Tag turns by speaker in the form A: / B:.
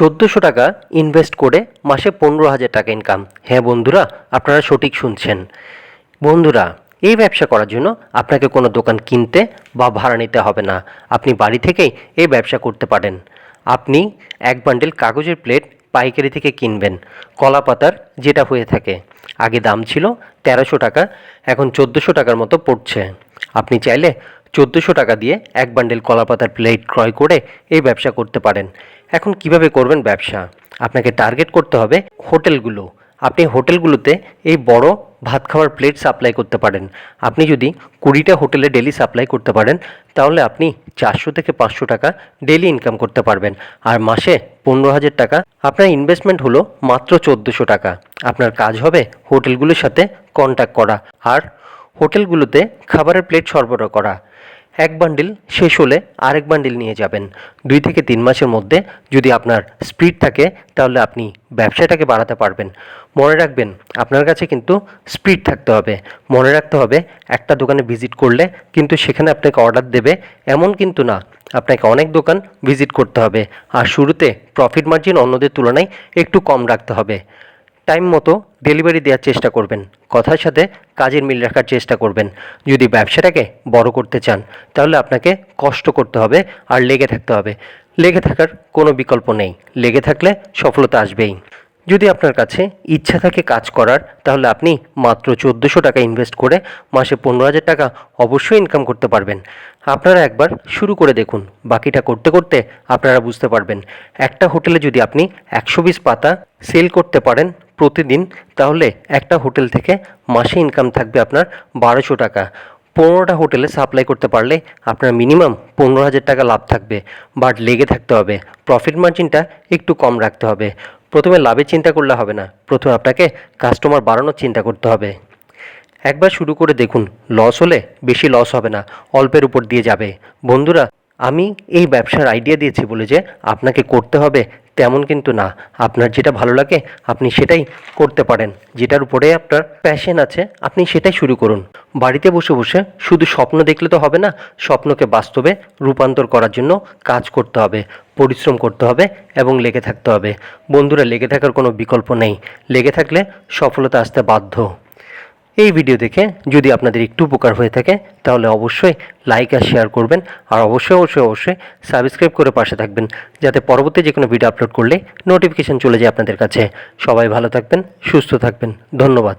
A: চোদ্দোশো টাকা ইনভেস্ট করে মাসে পনেরো হাজার টাকা ইনকাম হ্যাঁ বন্ধুরা, আপনারা সঠিক শুনছেন। বন্ধুরা, এই ব্যবসা করার জন্য আপনাকে কোনো দোকান কিনতে বা ভাড়া নিতে হবে না। আপনি বাড়ি থেকেই এই ব্যবসা করতে পারেন। আপনি এক বান্ডেল কাগজের প্লেট পাইকারি থেকে কিনবেন কলা পাতার যেটা হয়ে থাকে। আগে দাম ছিল তেরোশো টাকা, এখন চোদ্দোশো টাকার মতো পড়ছে। আপনি চাইলে চোদ্দোশো টাকা দিয়ে এক বান্ডেল কলাপাতার প্লেট ক্রয় করে এই ব্যবসা করতে পারেন। এখন কীভাবে করবেন ব্যবসা? আপনাকে টার্গেট করতে হবে হোটেলগুলো। আপনি হোটেলগুলোতে এই বড় ভাত খাওয়ার প্লেট সাপ্লাই করতে পারেন। আপনি যদি কুড়িটা হোটেলে ডেলি সাপ্লাই করতে পারেন, তাহলে আপনি চারশো থেকে পাঁচশো টাকা ডেলি ইনকাম করতে পারবেন। আর মাসে পনেরো হাজার টাকা। আপনার ইনভেস্টমেন্ট হলো মাত্র চোদ্দোশো টাকা। আপনার কাজ হবে হোটেলগুলোর সাথে কন্ট্যাক্ট করা। আর হোটেলগুলোতে খাবারের প্লেট সরবরাহ করা। এক বান্ডিল শেষ হলে আরেক বান্ডিল নিয়ে যাবেন। দুই থেকে তিন মাসের মধ্যে যদি আপনার স্পিড থাকে, তাহলে আপনি ব্যবসাটাকে বাড়াতে পারবেন। মনে রাখবেন, আপনার কাছে কিন্তু স্পিড থাকতে হবে। মনে রাখতে হবে, একটা দোকানে ভিজিট করলে কিন্তু সেখানে আপনাকে অর্ডার দেবে। এমন কিন্তু না, আপনাকে অনেক দোকান ভিজিট করতে হবে। আর শুরুতে প্রফিট মার্জিন অন্যদের তুলনায় একটু কম রাখতে হবে। টাইম মতো ডেলিভারি দেওয়ার চেষ্টা করবেন। কথার সাথে কাজের মিল রাখার চেষ্টা করবেন। যদি ব্যবসাটাকে বড় করতে চান, তাহলে আপনাকে কষ্ট করতে হবে আর লেগে থাকতে হবে। লেগে থাকার কোনো বিকল্প নেই। লেগে থাকলে সফলতা আসবেই। যদি আপনার কাছে ইচ্ছা থাকে কাজ করার, তাহলে আপনি মাত্র চোদ্দোশো টাকা ইনভেস্ট করে মাসে পনেরো হাজার টাকা অবশ্যই ইনকাম করতে পারবেন। আপনারা একবার শুরু করে দেখুন। বাকিটা করতে করতে আপনারা বুঝতে পারবেন। একটা হোটেলে যদি আপনি একশো বিশ পাতা সেল করতে পারেন প্রতিদিন, তাহলে একটা হোটেল থেকে মাসে ইনকাম থাকবে আপনার বারোশো টাকা। পনেরোটা হোটেলে সাপ্লাই করতে পারলে আপনার মিনিমাম পনেরো হাজার টাকা লাভ থাকবে বাট লেগে থাকতে হবে। প্রফিট মার্জিনটা একটু কম রাখতে হবে। প্রথমে লাভের চিন্তা করলে হবে না, প্রথমে আপনাকে কাস্টমার বাড়ানোর চিন্তা করতে হবে। একবার শুরু করে দেখুন লস হলে বেশি লস হবে না, অল্পের উপর দিয়ে যাবে। বন্ধুরা, আমি এই ব্যবসার আইডিয়া দিয়েছি বলে যে আপনাকে করতে হবে তেমন কিন্তু না। আপনার যেটা ভালো লাগে, আপনি সেটাই করতে পারেন। যেটার উপরে আপনার প্যাশন আছে, আপনি সেটাই শুরু করুন। বাড়িতে বসে বসে শুধু স্বপ্ন দেখলে তো হবে না, স্বপ্নকে বাস্তবে রূপান্তর করার জন্য কাজ করতে হবে, পরিশ্রম করতে হবে এবং লেগে থাকতে হবে। বন্ধুরা, লেগে থাকার কোনো বিকল্প নেই। লেগে থাকলে সফলতা আসতে বাধ্য। এই ভিডিও দেখে যদি আপনাদের একটু উপকার হয়ে থাকে, তাহলে অবশ্যই লাইক আর শেয়ার করবেন আর অবশ্যই অবশ্যই অবশ্যই সাবস্ক্রাইব করে পাশে থাকবেন, যাতে পরবর্তী যে কোনো ভিডিও আপলোড করলে নোটিফিকেশান চলে যায় আপনাদের কাছে। সবাই ভালো থাকবেন, সুস্থ থাকবেন, ধন্যবাদ।